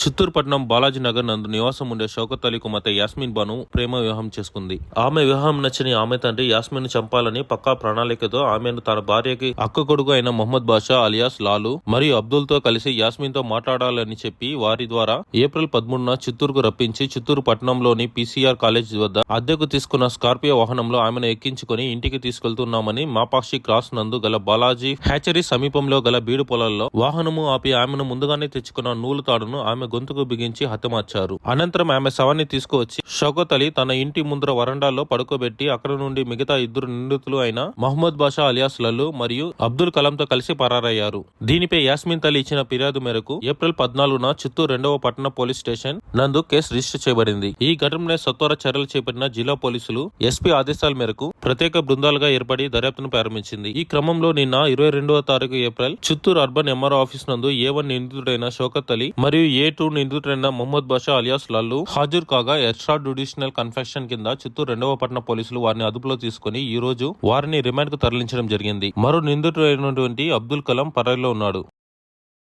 చిత్తూరు పట్టణం బాలాజీ నగర్ నందు నివాసం ఉండే షౌకత్ అలీ కుమార్తె యాస్మిన్ బాను ప్రేమ వివాహం చేసుకుంది. ఆమె వివాహం నచ్చని ఆమె తండ్రి యాస్మిన్ చంపాలని పక్కా ప్రణాళికతో ఆమెను తన భార్యకి అక్క కొడుకు అయిన మొహమ్మద్ బాషా అలియాస్ లాలు మరియు అబ్దుల్తో కలిసి యాస్మిన్తో మాట్లాడాలని చెప్పి వారి ద్వారా ఏప్రిల్ పదమూడున చిత్తూరుకు రప్పించి చిత్తూరు పట్టణంలోని పీసీఆర్ కాలేజ్ వద్ద అద్దెకు తీసుకున్న స్కార్పియో వాహనంలో ఆమెను ఎక్కించుకుని ఇంటికి తీసుకెళ్తున్నామని మాపాక్షి క్రాస్ నందు గల బాలాజీ హ్యాచరీ సమీపంలో గల బీడు పొలాల్లో వాహనము ఆపి ఆమెను ముందుగానే తెచ్చుకున్న నూలు తాడును ఆమె గొంతుకు బిగించి హతమార్చారు. అనంతరం ఆమె శవాన్ని తీసుకువచ్చి షౌకత్ అలీ తన ఇంటి ముందర వరండాలో పడుకోబెట్టి అక్కడ నుండి మిగతా ఇద్దరు నిందితులు అయిన మహమ్మద్ బాషా అలియాస్ లల్లు మరియు అబ్దుల్ కలాంతో కలిసి పరారయ్యారు. దీనిపై యాస్మిన్ తల్లి ఇచ్చిన ఫిర్యాదు మేరకు ఏప్రిల్ పద్నాలుగున చిత్తూరు రెండవ పట్టణ పోలీస్ స్టేషన్ నందు కేసు రిజిస్టర్ చేయబడింది. ఈ ఘటనపై సత్వర చర్యలు చేపట్టిన జిల్లా పోలీసులు ఎస్పీ ఆదేశాల మేరకు ప్రత్యేక బృందాలుగా ఏర్పడి దర్యాప్తును ప్రారంభించింది. ఈ క్రమంలో నిన్న ఇరవై రెండవ తారీఖు April Chittoor urban MRO office నందు ఏ వన్ నిందితుడైన షోకత్ అలీ మరియు ఏ టూ నిందితుడైన మొహమ్మద్ బాషా అలియాస్ లల్లు హాజరు కాగా ఎక్స్ట్రా జ్యుడిషియల్ కన్ఫెక్షన్ కింద చిత్తూరు రెండవ పట్టణ పోలీసులు వారిని అదుపులో తీసుకుని ఈ రోజు వారిని రిమాండ్కు తరలించడం జరిగింది. మరో నిందితుడైనటువంటి అబ్దుల్ కలాం పరారీలో ఉన్నాడు.